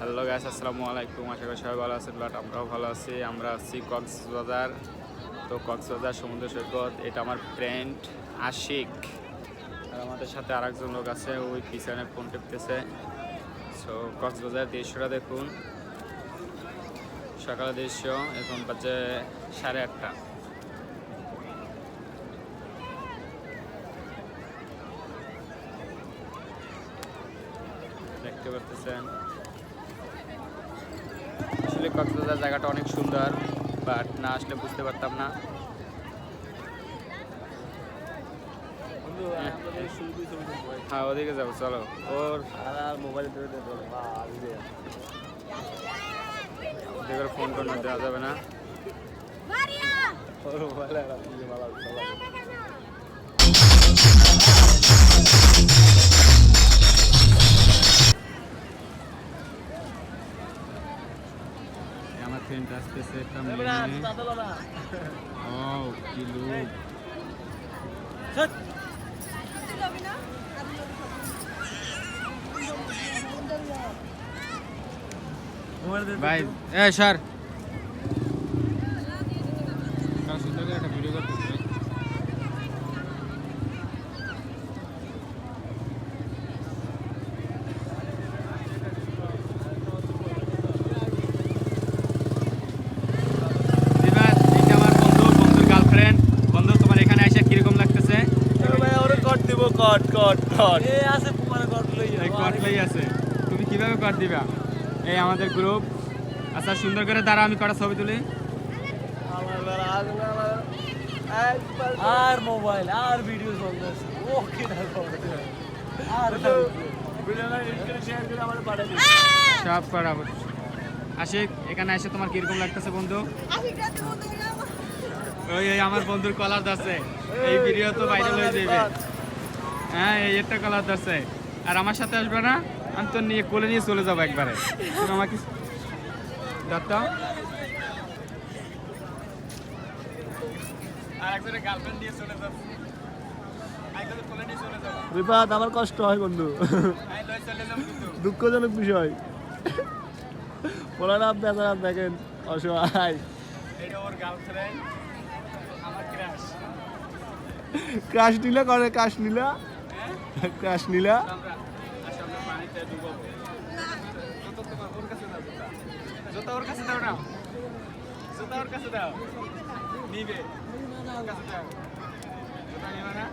Hello guys, আসসালামু আলাইকুম। আশা করি সবাই ভালো আছেন, বাট আমরাও ভালো আছি। আমরা আছি কক্সবাজার। তো কক্সবাজার সমুদ্র সৈকত, এটা আমার ফ্রেন্ড আশিক। আর আমাদের সাথে আরেকজন লোক আছে ওই পিছনে ফোন টিপতেছে। সো কক্সবাজার দৃশ্যটা দেখুন। সকালের দৃশ্য, এখন বাজে সাড়ে আটটা। দেখতে পাচ্ছেন আসলে কক্সবাজার জায়গাটা অনেক সুন্দর বাট না আসলে বুঝতে পারতাম না। হ্যাঁ ওদিকে যাব চলো। ওর ওদিকে ফোন টোন দেওয়া যাবে না। Maria! এই আমার ফ্রেন্ড আসতেছে একটা মেয়ে ও কি লোক ভাই এ স্যার সুন্দর করে একটা ভিডিও করতেছে ভাই। দিবাস, এইটা আমার বন্ধু, বন্ধুর girlfriend। বন্ধু, তোমার এখানে এসে কীরকম লাগতেছে? এই কটলাই আছে। তুমি কীভাবে কর দিবা? এই আমাদের গ্রুপ আচ্ছা সুন্দর করে দাঁড়া আমি কটা ছবি তুলি। আর মোবাইল আর ভিডিও চলতেছে। ওকে আর সব করা আশিক এখানে এসে তোমার কীরকম লাগতেছে বন্ধু? ওই ওই আমার বন্ধুর কলার আছে। এই ভিডিও তো ভাইরাল হয়ে যাবে হ্যাঁ এই একটা কলার আছে আর আমার সাথে আসবে না আমি তো নিয়ে কোলে নিয়ে চলে যাব একবারে। তুমি আমাকে যাব। বিপাদ আমার কষ্ট হয় বন্ধু। দুঃখজনক বিষয়। বলার আপনি আপনারা দেখেন অসহায়। ক্রাশ নিলা করে ক্রাশ নিলা। ক্রাশ নিলা। জুতো ওর কাছে দাও। না জুতা ওর কাছে দাও। নিবে। কাছে দাও না?